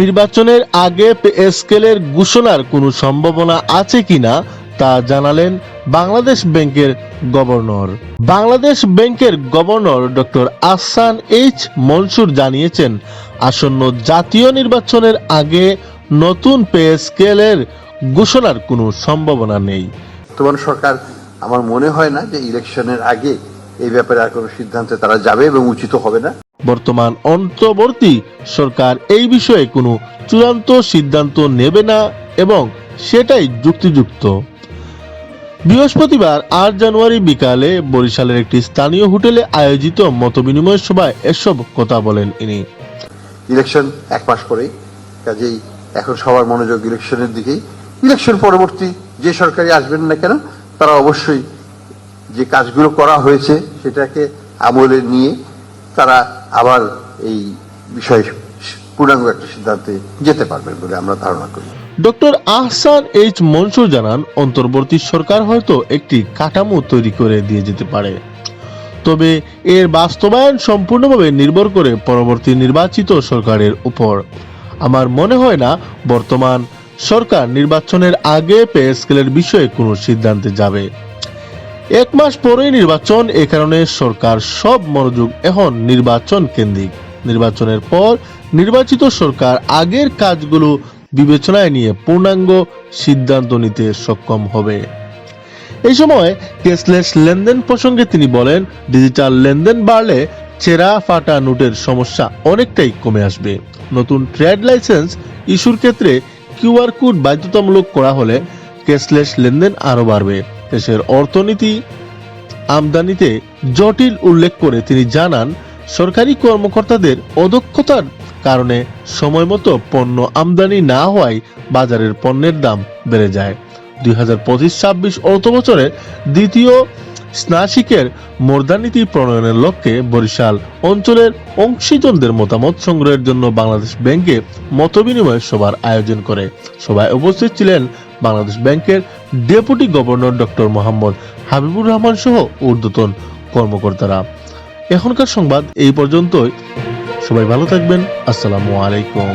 নির্বাচনের আগে স্কেলের ঘোষণার কোনো সম্ভাবনা আছে কিনা তা জানালেন বাংলাদেশ ব্যাংকের গভর্নর। বাংলাদেশ ব্যাংকের governor doctor Ahsan H Mansur জানিয়েছেন, আসন্ন জাতীয় নির্বাচনের আগে নতুন পে স্কেলের ঘোষণার কোনো সম্ভাবনা নেই। বর্তমান সরকার আমার মনে হয় না যে ইলেকশনের আগে এই ব্যাপারে আর কোনো সিদ্ধান্তে তারা যাবে এবং উচিত হবে না। বর্তমান অন্তর্বর্তী সরকার এই বিষয়ে কোনো চূড়ান্ত সিদ্ধান্ত নেবে না এবং সেটাই যুক্তিযুক্ত। বৃহস্পতিবার আট জানুয়ারি বিকালে বরিশালের একটি স্থানীয় হোটেলে আয়োজিত মতবিনিময় সভায় এসব কথা বলেন ইনি। ইলেকশন এক মাস পরেই, কাজেই এখন সবার মনোযোগ ইলেকশনের দিকেই। ইলেকশন পরবর্তী যে সরকারি আসবেন না কেন, তারা অবশ্যই যে কাজগুলো করা হয়েছে, সেটাকে আমলে নিয়ে তারা আবার এই বিষয়ে পূর্ণাঙ্গ একটা সিদ্ধান্তে যেতে পারবেন বলে আমরা ধারণা করি। ডক্টর আহসান এইচ মনসুর জানান, অন্তর্বর্তী সরকার হয়তো একটি কাঠামো তৈরি করে দিয়ে যেতে পারে। তবে এর বাস্তবায়ন সম্পূর্ণভাবে নির্ভর করে পরবর্তী নির্বাচিত সরকারের উপর। আমার মনে হয় না, বর্তমান সরকার নির্বাচনের আগে পে স্কেলের বিষয়ে কোনো সিদ্ধান্তে যাবে। এক মাস পরেই নির্বাচন, এ কারণে সরকার সব মনোযোগ এখন নির্বাচন কেন্দ্রিক। নির্বাচনের পর নির্বাচিত সরকার আগের কাজগুলো বিবেচনায় নিয়ে পূর্ণাঙ্গ সিদ্ধান্ত নিতে সক্ষম হবে। এই সময় কেসলেস লেনদেন প্রসঙ্গে তিনি বলেন, ডিজিটাল লেনদেন বাড়লে চেরা ফাটা নোটের সমস্যা অনেকটাই কমে আসবে। নতুন ট্রেড লাইসেন্স ইস্যুর ক্ষেত্রে কিউআর কোড বাধ্যতামূলক করা হলে ক্যাশলেস লেনদেন আরও বাড়বে। দেশের অর্থনীতি আমদানিতে জটিল উল্লেখ করে তিনি জানান, সরকারি কর্মকর্তাদের অদক্ষতার কারণে সময় মতো পণ্য আমদানি না হওয়ায় বাজারের পণ্যের দাম বেড়ে যায়। দুই হাজার পঁচিশ ছাব্বিশ অর্থ বছরের দ্বিতীয় স্নাসিকের মর্দানীতি প্রণয়নের লক্ষ্যে বরিশাল অঞ্চলের অংশীজনদের মতামত সংগ্রহের জন্য বাংলাদেশ ব্যাংকে মতবিনিময় সভার আয়োজন করে। সভায় উপস্থিত ছিলেন বাংলাদেশ ব্যাংকের deputy governor doctor Mohammad Habibur Rahman সহ ঊর্ধ্বতন কর্মকর্তারা। এখনকার সংবাদ এই পর্যন্তই। সবাই ভালো থাকবেন। আসসালামু আলাইকুম।